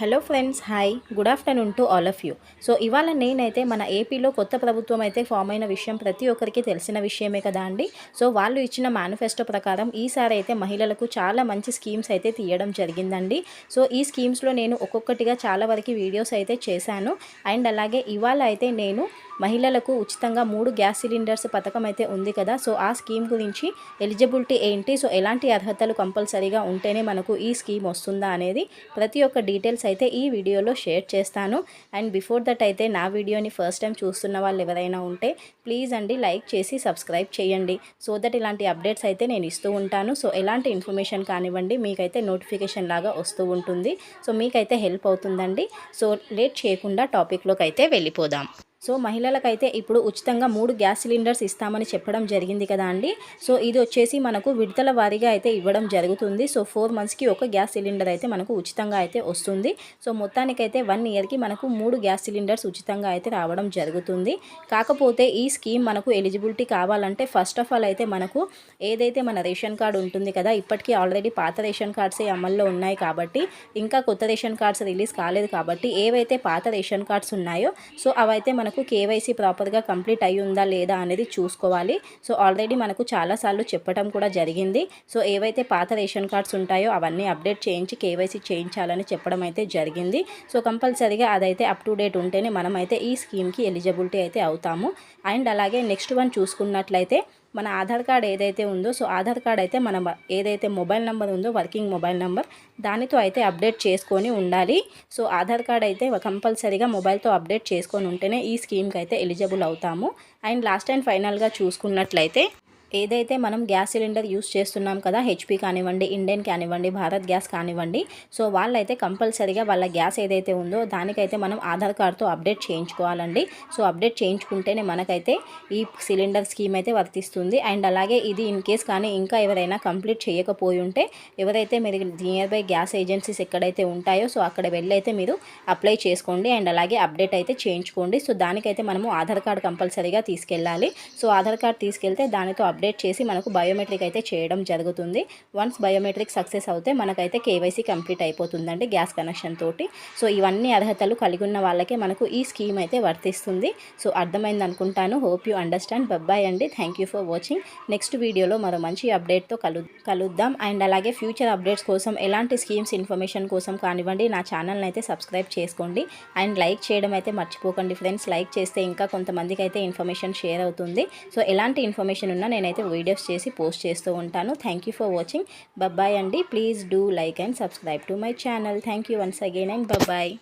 Hello friends hi. Good afternoon to all of you. So ఇవాళ నేనైతే మన ఏపీలో కొత్త ప్రభుత్వం అయితే ఫామ్ అయిన విషయం ప్రతి ఒక్కరికి తెలిసిన విషయమే కదా అండి. సో వాళ్ళు ఇచ్చిన మేనిఫెస్టో ప్రకారం ఈసారి అయితే మహిళలకు చాలా మంచి స్కీమ్స్ అయితే తీయడం జరిగిందండి. సో ఈ స్కీమ్స్లో నేను ఒక్కొక్కటిగా చాలా వరకు వీడియోస్ అయితే చేశాను. అండ్ అలాగే ఇవాళ అయితే నేను మహిళలకు ఉచితంగా మూడు గ్యాస్ సిలిండర్స్ పథకం అయితే ఉంది కదా. సో ఆ స్కీమ్ గురించి ఎలిజిబిలిటీ ఏంటి? సో ఎలాంటి అర్హతలు కంపల్సరీగా ఉంటేనే మనకు ఈ స్కీమ్ వస్తుందా అనేది ప్రతి ఒక్క డీటెయిల్స్ అయితే ఈ వీడియోలో షేర్ చేస్తాను. అండ్ బిఫోర్ దట్ అయితే నా వీడియోని ఫస్ట్ టైం చూస్తున్న వాళ్ళు ఎవరైనా ఉంటే ప్లీజ్ అండి లైక్ చేసి సబ్స్క్రైబ్ చేయండి. సో దట్ ఇలాంటి అప్డేట్స్ అయితే నేను ఇస్తూ ఉంటాను. సో ఎలాంటి ఇన్ఫర్మేషన్ కానివ్వండి మీకైతే నోటిఫికేషన్ లాగా వస్తూ ఉంటుంది. సో మీకైతే హెల్ప్ అవుతుందండి. సో లేట్ చేయకుండా టాపిక్లోకి అయితే వెళ్ళిపోదాం. సో మహిళలకైతే ఇప్పుడు ఉచితంగా మూడు గ్యాస్ సిలిండర్స్ ఇస్తామని చెప్పడం జరిగింది కదా అండి. సో ఇది వచ్చేసి మనకు విడతల వారీగా అయితే ఇవ్వడం జరుగుతుంది. సో ఫోర్ మంత్స్కి ఒక గ్యాస్ సిలిండర్ అయితే మనకు ఉచితంగా అయితే వస్తుంది. సో మొత్తానికైతే వన్ ఇయర్కి మనకు మూడు గ్యాస్ సిలిండర్స్ ఉచితంగా అయితే రావడం జరుగుతుంది. కాకపోతే ఈ స్కీమ్ మనకు ఎలిజిబిలిటీ కావాలంటే ఫస్ట్ ఆఫ్ ఆల్ అయితే మనకు ఏదైతే మన రేషన్ కార్డు ఉంటుంది కదా ఇప్పటికీ ఆల్రెడీ పాత రేషన్ కార్డ్సే అమల్లో ఉన్నాయి కాబట్టి ఇంకా కొత్త రేషన్ కార్డ్స్ రిలీజ్ కాలేదు కాబట్టి ఏవైతే పాత రేషన్ కార్డ్స్ ఉన్నాయో సో అవైతే మనకు మనకు కేవైసీ ప్రాపర్గా కంప్లీట్ అయి ఉందా లేదా అనేది చూసుకోవాలి. సో ఆల్రెడీ మనకు చాలాసార్లు చెప్పడం కూడా జరిగింది. సో ఏవైతే పాత రేషన్ కార్డ్స్ ఉంటాయో అవన్నీ అప్డేట్ చేయించి కేవైసీ చేయించాలని చెప్పడం అయితే జరిగింది. సో కంపల్సరీగా అదైతే అప్ టు డేట్ ఉంటేనే మనమైతే ఈ స్కీమ్కి ఎలిజిబిలిటీ అయితే అవుతాము. అండ్ అలాగే నెక్స్ట్ వన్ చూసుకున్నట్లయితే మన ఆధార్ కార్డ్ ఏదైతే ఉందో సో ఆధార్ కార్డ్ అయితే మన ఏదైతే మొబైల్ నెంబర్ ఉందో వర్కింగ్ మొబైల్ నెంబర్ దానితో అయితే అప్డేట్ చేసుకొని ఉండాలి. సో ఆధార్ కార్డ్ అయితే కంపల్సరీగా మొబైల్తో అప్డేట్ చేసుకొని ఉంటేనే ఈ స్కీమ్కి అయితే ఎలిజిబుల్ అవుతాము. అండ్ లాస్ట్ అండ్ ఫైనల్గా చూసుకున్నట్లయితే ఏదైతే మనం గ్యాస్ సిలిండర్ యూస్ చేస్తున్నాం కదా హెచ్పి కానివ్వండి ఇండియన్ కానివ్వండి భారత్ గ్యాస్ కానివ్వండి సో వాళ్ళైతే కంపల్సరీగా వాళ్ళ గ్యాస్ ఏదైతే ఉందో దానికైతే మనం ఆధార్ కార్డ్తో అప్డేట్ చేయించుకోవాలండి. సో అప్డేట్ చేయించుకుంటేనే మనకైతే ఈ సిలిండర్ స్కీమ్ అయితే వర్తిస్తుంది. అండ్ అలాగే ఇది ఇన్ కేస్ కానీ ఇంకా ఎవరైనా కంప్లీట్ చేయకపోయి ఉంటే ఎవరైతే మీరు నియర్ బై గ్యాస్ ఏజెన్సీస్ ఎక్కడైతే ఉంటాయో సో అక్కడ వెళ్ళైతే మీరు అప్లై చేసుకోండి. అండ్ అలాగే అప్డేట్ అయితే చేయించుకోండి. సో దానికైతే మనము ఆధార్ కార్డ్ కంపల్సరీగా తీసుకెళ్ళాలి. సో ఆధార్ కార్డ్ తీసుకెళ్తే దానితో అప్డేట్ అప్డేట్ చేసి మనకు బయోమెట్రిక్ అయితే చేయడం జరుగుతుంది. వన్స్ బయోమెట్రిక్ సక్సెస్ అవుతే మనకైతే కేవైసీ కంప్లీట్ అయిపోతుందండి గ్యాస్ కనెక్షన్ తోటి. సో ఇవన్నీ అర్హతలు కలిగి ఉన్న వాళ్ళకే మనకు ఈ స్కీమ్ అయితే వర్తిస్తుంది. సో అర్థమైంది అనుకుంటాను. Hope you understand. బబ్బాయ్ అండి. Thank you for watching. Next వీడియోలో మరో మంచి అప్డేట్తో కలు కలుద్దాం. అండ్ అలాగే ఫ్యూచర్ అప్డేట్స్ కోసం ఎలాంటి స్కీమ్స్ ఇన్ఫర్మేషన్ కోసం కానివ్వండి నా ఛానల్ని అయితే సబ్స్క్రైబ్ చేసుకోండి. అండ్ లైక్ చేయడం అయితే మర్చిపోకండి ఫ్రెండ్స్. లైక్ చేస్తే ఇంకా కొంతమందికి అయితే ఇన్ఫర్మేషన్ షేర్ అవుతుంది. సో ఎలాంటి ఇన్ఫర్మేషన్ ఉన్నా నేను అయితే వీడియోస్ చేసి పోస్ట్ చేస్తూ ఉంటాను. Thank you for watching bye bye అండి. Please do like and subscribe to my channel thank you once again and bye bye